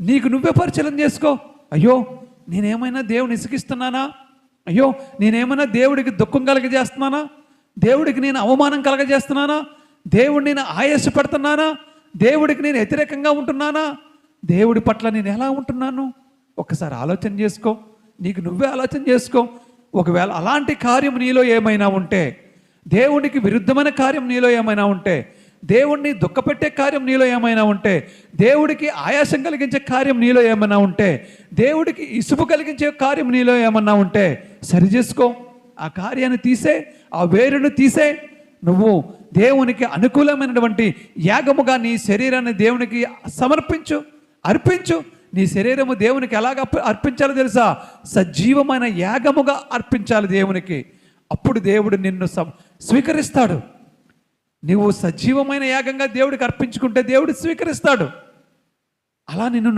నీకు నువ్వే పరిచయం చేసుకో. అయ్యో నేనేమైనా దేవుని ఇసుకిస్తున్నానా? అయ్యో నేనేమైనా దేవుడికి దుఃఖం కలగజేస్తున్నానా? దేవుడికి నేను అవమానం కలగజేస్తున్నానా? దేవుడిని నేను ఆయాస పెడుతున్నానా? దేవుడికి నేను వ్యతిరేకంగా ఉంటున్నానా? దేవుడి పట్ల నేను ఎలా ఉంటున్నాను? ఒకసారి ఆలోచన చేసుకో. నీకు నువ్వే ఆలోచన చేసుకో. ఒకవేళ అలాంటి కార్యం నీలో ఏమైనా ఉంటే దేవునికి విరుద్ధమైన కార్యం నీలో ఏమైనా ఉంటే దేవుణ్ణి దుఃఖపెట్టే కార్యం నీలో ఏమైనా ఉంటే దేవుడికి ఆయాసం కలిగించే కార్యం నీలో ఏమైనా ఉంటే దేవుడికి ఇసుపు కలిగించే కార్యం నీలో ఏమన్నా ఉంటే సరి చేసుకో. ఆ కార్యాన్ని తీసే ఆ వేరును తీసే. నువ్వు దేవునికి అనుకూలమైనటువంటి యాగముగా నీ శరీరాన్ని దేవునికి సమర్పించు అర్పించు. నీ శరీరము దేవునికి ఎలాగ అర్పించాలో తెలుసా? సజీవమైన యాగముగా అర్పించాలి దేవునికి. అప్పుడు దేవుడు నిన్ను స్వీకరిస్తాడు. నీవు సజీవమైన యాగంగా దేవుడికి అర్పించుకుంటే దేవుడు స్వీకరిస్తాడు. అలా నిన్ను నువ్వు